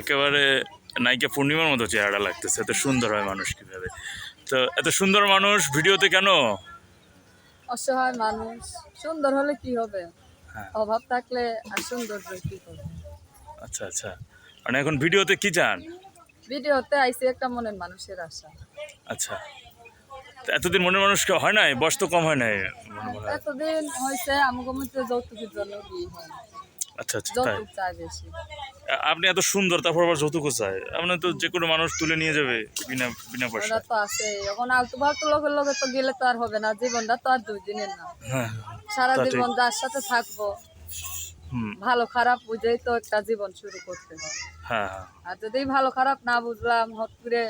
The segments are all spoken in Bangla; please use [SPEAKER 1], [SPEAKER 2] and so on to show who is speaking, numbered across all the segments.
[SPEAKER 1] একেবারে নায়িকা পূর্ণিমার মতো চেহারা লাগতেছে। এত সুন্দর হয় মানুষ কীভাবে। তো এত সুন্দর মানুষ ভিডিওতে কেন?
[SPEAKER 2] অসহায় মানুষ সুন্দর হলে কি হবে?
[SPEAKER 1] হ্যাঁ।
[SPEAKER 2] অভাব থাকলে আর কি হবে?
[SPEAKER 1] আচ্ছা আচ্ছা। মানে এখন ভিডিওতে কি চান?
[SPEAKER 2] ভিডিওতে আইসি একটা মনের মানুষের আশা।
[SPEAKER 1] আচ্ছা। এতদিন মনের মানুষ কেউ হয় নাই? বয়স তো কম হয় নাই।
[SPEAKER 2] এতদিন হয়েছে আমাকে মধ্যে যৌতুকের জন্য বিয়ে হয়
[SPEAKER 1] আচ্ছা আচ্ছা তাই।
[SPEAKER 2] যৌতুক চাই বেশি।
[SPEAKER 1] আপনি এত সুন্দর তারপর আবার যৌতুকও চায়। আপনার তো যে কোনো মানুষ তুলে নিয়ে যাবে বিনা বিনা পয়সা
[SPEAKER 2] ওরা তো আছে। এখন আলতু ফালতু লোকের লোকে তো গেলে তো আর হবে না। জীবনটা তো আর দুই দিনের না।
[SPEAKER 1] হ্যাঁ
[SPEAKER 2] সারা
[SPEAKER 1] তা ঠিক।
[SPEAKER 2] জীবন যার সাথে থাকব
[SPEAKER 1] হুম।
[SPEAKER 2] ভালো খারাপ বুঝেই তো একটা জীবন শুরু করতে হয়।
[SPEAKER 1] হ্যাঁ হ্যাঁ।
[SPEAKER 2] আর যদি ভালো খারাপ না বুঝলাম হট করে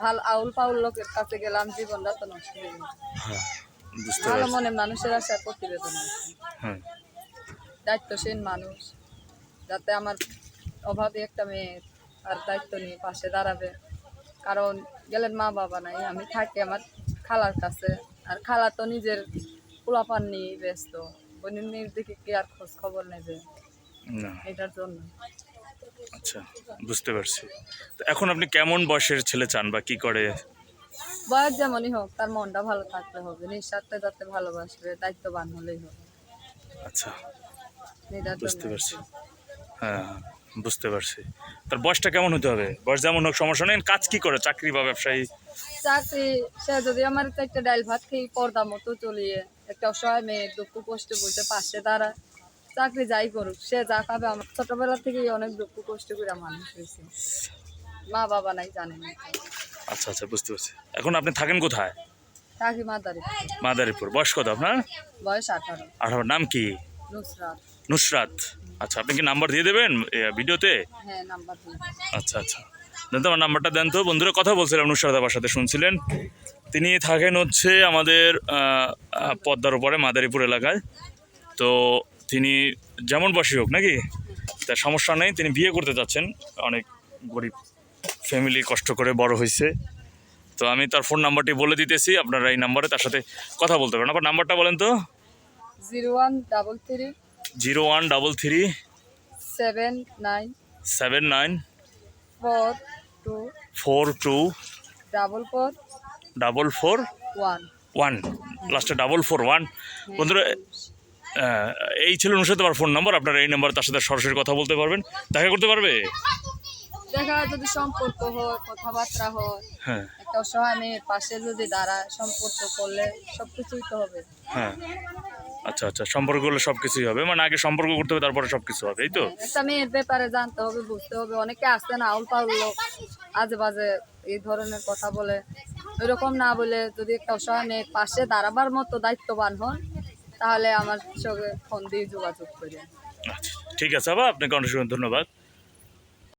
[SPEAKER 2] ভালো আউল পাউল লোকের কাছে গেলাম জীবনটা তো নষ্ট হয়ে গেল।
[SPEAKER 1] হ্যাঁ বুঝতে
[SPEAKER 2] ভালো
[SPEAKER 1] পারছি।
[SPEAKER 2] মনে মানুষের আশা প্রতিবেদন আছে।
[SPEAKER 1] হ্যাঁ।
[SPEAKER 2] দায়িত্বশীল মানুষ যাতে আমার অভাবে একটা মেয়ে আর দায়িত্ব নিয়ে পাশে দাঁড়াবে। কারণ গেলেন মা বাবা নাই আমি থাকি আমার খালার কাছে আর খালা তো নিজের পোলাপান নিয়ে ব্যস্ত। বোনের মেয়ের দিকে কি আর খোঁজ খবর নেবে? এটার জন্য।
[SPEAKER 1] আচ্ছা বুঝতে পারছি। তো এখন আপনি কেমন বয়সের ছেলে চান বা কি করে?
[SPEAKER 2] বয়স যেমনই হোক তার মনটা ভালো থাকলে হবে নিঃস্বার্থে যাতে ভালোবাসবে দায়িত্ববান হলেই হবে।
[SPEAKER 1] আচ্ছা। বুঝতে পারছি। হ্যাঁ হ্যাঁ, বুঝতে পারছি। তার বয়সটা কেমন হতে হবে? বয়স যেমন হোক সমস্যা নেই। কাজ কি করে? চাকরি বা ব্যবসায়ী?
[SPEAKER 2] চাকরি সে যদি আমার একটা ডাইল ভাত খেয়ে পর্দা মতো চলিয়ে একটা অসহায় মেয়ে দুঃখ কষ্ট বলতে পাশে দাঁড়ায় চাকরি যাই করুক সে যা খাবে আমার। ছোটবেলা থেকেই অনেক দুঃখ কষ্ট করে মানুষ হয়েছে। মা বাবা নাই জানে না
[SPEAKER 1] আচ্ছা আচ্ছা বুঝতে পারছি। এখন আপনি থাকেন কোথায়?
[SPEAKER 2] থাকি মাদারি
[SPEAKER 1] মাদারীপুর। বয়স কত আপনার?
[SPEAKER 2] বয়স আঠারো।
[SPEAKER 1] আঠারো। নাম কি?
[SPEAKER 2] নুসরাত।
[SPEAKER 1] আচ্ছা আপনি কি নাম্বার দিয়ে দেবেন ভিডিওতে?
[SPEAKER 2] হ্যাঁ
[SPEAKER 1] আচ্ছা আচ্ছা। দেন তো আমার নাম্বারটা দেন তো। বন্ধুরা কথা বলছিলাম নুসরাত আবার সাথে শুনছিলেন। তিনি থাকেন হচ্ছে আমাদের পদ্মার উপরে মাদারীপুর এলাকায়। তো তিনি যেমন বয়সী হোক নাকি? তার সমস্যা নেই তিনি বিয়ে করতে যাচ্ছেন। অনেক গরিব ফ্যামিলি কষ্ট করে বড় হয়েছে। তো আমি তার ফোন নাম্বারটি বলে দিতেছি আপনারা এই নাম্বারে তার সাথে কথা বলতে পারেন। আবার নাম্বারটা বলেন তো।
[SPEAKER 2] Zero one double three
[SPEAKER 1] zero one double three
[SPEAKER 2] seven nine
[SPEAKER 1] seven nine
[SPEAKER 2] four two
[SPEAKER 1] four two
[SPEAKER 2] double four
[SPEAKER 1] double four
[SPEAKER 2] one.
[SPEAKER 1] One লাস্টে ডাবল ফোর ওয়ান। বন্ধুরা এই ছিল অনুসারে তোমার ফোন নাম্বার আপনারা এই নাম্বার তার সাথে সরাসরি কথা বলতে পারবেন। দেখা করতে পারবে?
[SPEAKER 2] দেখা যদি সম্পর্ক হয় কথাবার্তা হয়
[SPEAKER 1] হ্যাঁ।
[SPEAKER 2] একটা অসহায় মেয়ের পাশে যদি দাঁড়ায় সম্পর্ক করলে সব কিছুই তো হবে।
[SPEAKER 1] হ্যাঁ। আচ্ছা আচ্ছা সম্পর্ক করলে সব কিছুই হবে। মানে আগে সম্পর্ক করতে হবে তারপরে সব কিছু হবে এই তো?
[SPEAKER 2] একটা মেয়ের ব্যাপারে জানতে হবে বুঝতে হবে। অনেকে আসতে না আউল পাউল লোক আজে বাজে এই ধরনের কথা বলে। এরকম না বলে যদি একটা অসহায় মেয়ের পাশে দাঁড়াবার মতো দায়িত্ববান হন তাহলে আমার সঙ্গে ফোন দিয়ে যোগাযোগ করি।
[SPEAKER 1] আচ্ছা ঠিক আছে আবার আপনাকে অনেক ধন্যবাদ।